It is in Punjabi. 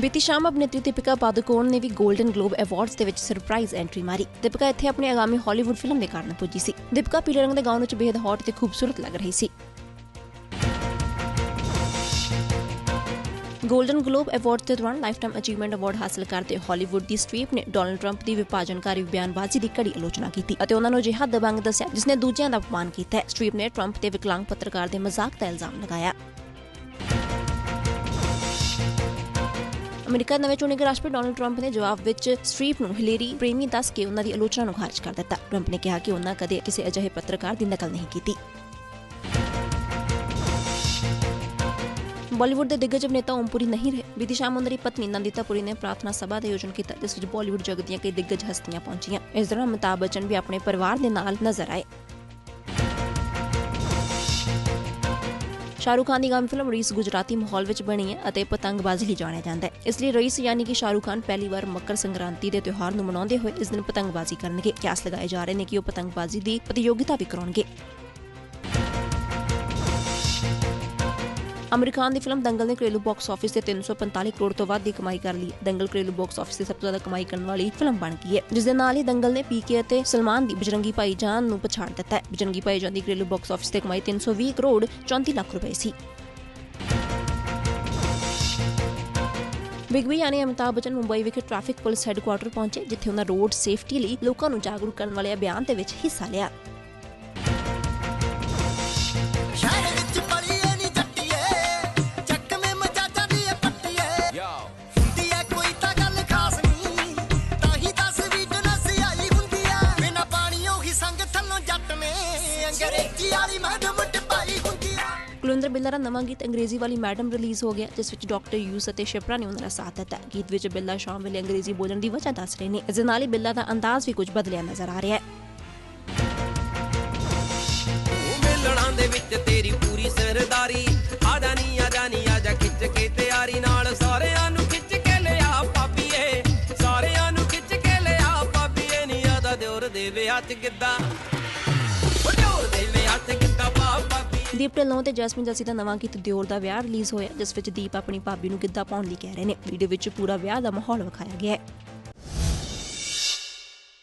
ਬੀਤੀ ਸ਼ਾਮ ਅਭਿਨੇਤਰੀ ਦੀਪਿਕਾ ਪਾਦੂਕੋਣ ਨੇ ਵੀ 골ਡਨ ਗਲੋਬ ਅਵਾਰਡਸ ਦੇ ਵਿੱਚ ਸਰਪ੍ਰਾਈਜ਼ ਐਂਟਰੀ ਮਾਰੀ। ਦੀਪਿਕਾ ਇੱਥੇ ਆਪਣੀ ਆਗਾਮੀ ਹਾਲੀਵੁੱਡ ਫਿਲਮ ਦੇ ਕਾਰਨ ਪੁੱਜੀ ਸੀ। ਦੀਪਿਕਾ ਪੀਲੇ ਰੰਗ ਦੇ ਗਾਊਨ ਵਿੱਚ ਬੇहद ਹੌਟ ਤੇ ਖੂਬਸੂਰਤ ਲੱਗ ਰਹੀ ਸੀ। ਗੋਲਡਨ ਗਲੋਬ ਅਵਾਰਡ ਦੇ ਦੌਰਾਨ ਲਾਈਫਟਾਈਮ ਅਚੀਵਮੈਂਟ ਅਵਾਰਡ ਹਾਸਲ ਕਰਦੇ ਹਾਲੀਵੁੱਡ ਦੀ ਸਟ੍ਰੀਪ ਨੇ ਡੋਨਲਡ ਟਰੰਪ ਦੀ ਵਿਭਾਜਨਕਾਰੀ ਬਿਆਨਬਾਜ਼ੀ ਦੀ ਕੜੀ ਆਲੋਚਨਾ ਕੀਤੀ ਅਤੇ ਉਹਨਾਂ ਨੂੰ ਅਜਿਹਾ ਦਬੰਗ ਦੱਸਿਆ ਜਿਸ ਨੇ ਦੂਜਿਆਂ ਦਾ ਅਪਮਾਨ ਕੀਤਾ ਹੈ। ਸਟ੍ਰੀਪ ਨੇ 트ੰਪ ਤੇ ਵਿਕਲਾਂਗ ਪੱਤਰਕਾਰ ਦੇ ਮਜ਼ਾਕ ਦਾ ਇਲਜ਼ਾਮ ਲਗਾਇਆ। ਅਮਰੀਕਾ ਦੇ ਨਵੇਂ ਚੁਣੇ ਗਏ ਰਾਸ਼ਟਰਪਤੀ ਡੋਨਲਡ ਟਰੰਪ ਨੇ ਜਵਾਬ ਵਿੱਚ ਸਟ੍ਰੀਪ ਨੂੰ ਹਿਲੇਰੀ ਪ੍ਰੇਮੀ ਦੱਸ ਕੇ ਉਹਨਾਂ ਦੀ ਆਲੋਚਨਾ ਨੂੰ ਖਾਰਜ ਕਰ ਦਿੱਤਾ। ਟਰੰਪ ਨੇ ਕਿਹਾ ਕਿ ਉਹਨਾਂ ਕਦੇ ਕਿਸੇ ਅਜਿਹੇ ਪੱਤਰਕਾਰ ਦੀ ਨਕਲ ਨਹੀਂ ਕੀਤੀ। ਬਾਲੀਵੁੱਡ ਦੇ ਦਿੱਗਜ ਅਭਿਨੇਤਾ ਓਮਪੁਰੀ ਨਹੀਂ ਰਹੇ। ਬੀਤੀ ਸ਼ਾਮ ਉਹਨਾਂ ਦੀ ਪਤਨੀ ਨੰਦਿਤਾ ਪੁਰੀ ਨੇ ਪ੍ਰਾਰਥਨਾ ਸਭਾ ਦਾ ਆਯੋਜਨ ਕੀਤਾ, ਜਿਸ ਵਿੱਚ ਬਾਲੀਵੁੱਡ ਜਗਤ ਦੀਆਂ ਕਈ ਦਿੱਗਜ ਹਸਤੀਆਂ ਪਹੁੰਚੀਆਂ। ਇਸ ਦੌਰਾਨ ਅਮਿਤਾਭ ਬੱਚਨ ਵੀ ਆਪਣੇ ਪਰਿਵਾਰ ਦੇ ਨਾਲ ਨਜ਼ਰ ਆਏ। ਸ਼ਾਹਰੁਖ ਖਾਨ ਦੀ ਗਾਮੀ ਫਿਲਮ ਰਈਸ ਗੁਜਰਾਤੀ ਮਾਹੌਲ ਵਿੱਚ ਬਣੀ ਹੈ ਅਤੇ ਪਤੰਗਬਾਜ਼ੀ ਲਈ ਜਾਣਿਆ ਜਾਂਦਾ ਹੈ। ਇਸ ਲਈ ਰਈਸ ਯਾਨੀ ਕਿ ਸ਼ਾਹਰੁਖ ਖਾਨ ਪਹਿਲੀ ਵਾਰ ਮਕਰ ਸੰਕ੍ਰਾਂਤੀ ਦੇ ਤਿਉਹਾਰ ਨੂੰ ਮਨਾਉਂਦੇ ਹੋਏ ਇਸ ਦਿਨ ਪਤੰਗਬਾਜ਼ੀ ਕਰਨਗੇ। ਕਿਆਸ ਲਗਾਏ ਜਾ ਰਹੇ ਨੇ ਕਿ ਉਹ ਪਤੰਗਬਾਜ਼ੀ ਦੀ ਪ੍ਰਤੀਯੋਗਿਤਾ ਵੀ ਕਰਾਉਣਗੇ। ਅਮਰੀਕਾਨ ਦੀ ਫਿਲਮ ਦੰਗਲ ਨੇ ਘਰੇਲੂ ਬਾਕਸ ਆਫਿਸ ਤੇ 345 ਕਰੋੜ ਤੋਂ ਵੱਧ ਦੀ ਕਮਾਈ ਕਰ ਲਈ। ਦੰਗਲ ਘਰੇਲੂ ਬਾਕਸ ਆਫਿਸ ਤੇ ਸਭ ਤੋਂ ਜ਼ਿਆਦਾ ਕਮਾਈ ਕਰਨ ਵਾਲੀ ਫਿਲਮ ਬਣ ਗਈ ਹੈ। ਜਿਸ ਦੇ ਨਾਲ ਹੀ ਦੰਗਲ ਨੇ ਪੀਕੇ ਅਤੇ ਸਲਮਾਨ ਦੀ ਬਜਰੰਗੀ ਭਾਈਜਾਨ ਨੂੰ ਪਛਾੜ ਦਿੱਤਾ ਹੈ। ਬਜਰੰਗੀ ਭਾਈਜਾਨ ਦੀ ਘਰੇਲੂ ਬਾਕਸ ਆਫਿਸ ਤੇ ਕਮਾਈ 320 ਕਰੋੜ 34 ਲੱਖ ਰੁਪਏ ਸੀ। ਬਿਗ ਬੀ ਯਾਨੀ ਅਮਿਤਾਭ ਬੱਚਨ ਮੁੰਬਈ ਵਿਖੇ ਟ੍ਰੈਫਿਕ ਪੁਲਿਸ ਹੈੱਡਕੁਆਰਟਰ ਪਹੁੰਚੇ, ਜਿੱਥੇ ਉਹਨਾਂ ਰੋਡ ਸੇਫਟੀ ਲਈ ਲੋਕਾਂ ਨੂੰ ਜਾਗਰੂਕ ਕਰਨ ਵਾਲੇ ਅਭਿਆਨ ਦੇ ਵਿੱਚ ਹਿੱਸਾ ਲਿਆ। ਅੰਗਰੇਜ਼ੀ ਵਾਲੀ ਮੈਡਮ ਟਪਾਈ ਹੁੰਦੀ ਕੁਲਿੰਦਰ ਬਿੱਲਾ ਦਾ ਨਵਾਂ ਗੀਤ ਅੰਗਰੇਜ਼ੀ ਵਾਲੀ ਮੈਡਮ ਰਿਲੀਜ਼ ਹੋ ਗਿਆ ਜਿਸ ਵਿੱਚ ਡਾਕਟਰ ਯੂਸ ਅਤੇ ਸ਼ਿਪਰਾ ਨੇ ਉਹਨਾਂ ਦਾ ਸਾਥ ਦਿੱਤਾ। ਗੀਤ ਵਿੱਚ ਬਿੱਲਾ ਸ਼ਾਮ ਵੇਲੇ ਅੰਗਰੇਜ਼ੀ ਬੋਲਣ ਦੀ ਵਜ੍ਹਾ ਦੱਸ ਰਹੇ ਨੇ। ਇਸ ਨਾਲ ਹੀ ਬਿੱਲਾ ਦਾ ਅੰਦਾਜ਼ ਵੀ ਕੁਝ ਬਦਲਿਆ ਨਜ਼ਰ ਆ ਰਿਹਾ ਹੈ। ਮਿਲਣਾ ਦੇ ਵਿੱਚ ਤੇਰੀ ਪੂਰੀ ਸਰਦਾਰੀ ਆ ਜਾਨੀ ਆ ਜਾਨੀ ਆ ਜਾ ਖਿੱਚ ਕੇ ਤਿਆਰੀ ਨਾਲ ਸਾਰਿਆਂ ਨੂੰ ਖਿੱਚ ਕੇ ਲਿਆ ਪਾਪੀਏ ਸਾਰਿਆਂ ਨੂੰ ਖਿੱਚ ਕੇ ਲਿਆ ਪਾਪੀਏ ਨੀ ਆਦਾ ਦਿਉਰ ਦੇ ਵਿਆਹ ਚ ਗਿੱਦਾ ਦੀਪ ਢਿੱਲੋਂ ਤੇ ਜੈਸਮਿਨ ਜੱਸੀ ਦਾ ਨਵਾਂ ਗੀਤ ਦਿਓਰ ਦਾ ਵਿਆਹ ਰਿਲੀਜ਼ ਹੋਇਆ, ਜਿਸ ਵਿੱਚ ਦੀਪ ਆਪਣੀ ਭਾਬੀ ਨੂੰ ਗਿੱਧਾ ਪਾਉਣ ਲਈ ਕਹਿ ਰਹੇ ਨੇ। ਵੀਡੀਓ ਵਿੱਚ ਪੂਰਾ ਵਿਆਹ ਦਾ ਮਾਹੌਲ ਵਿਖਾਇਆ ਗਿਆ ਹੈ।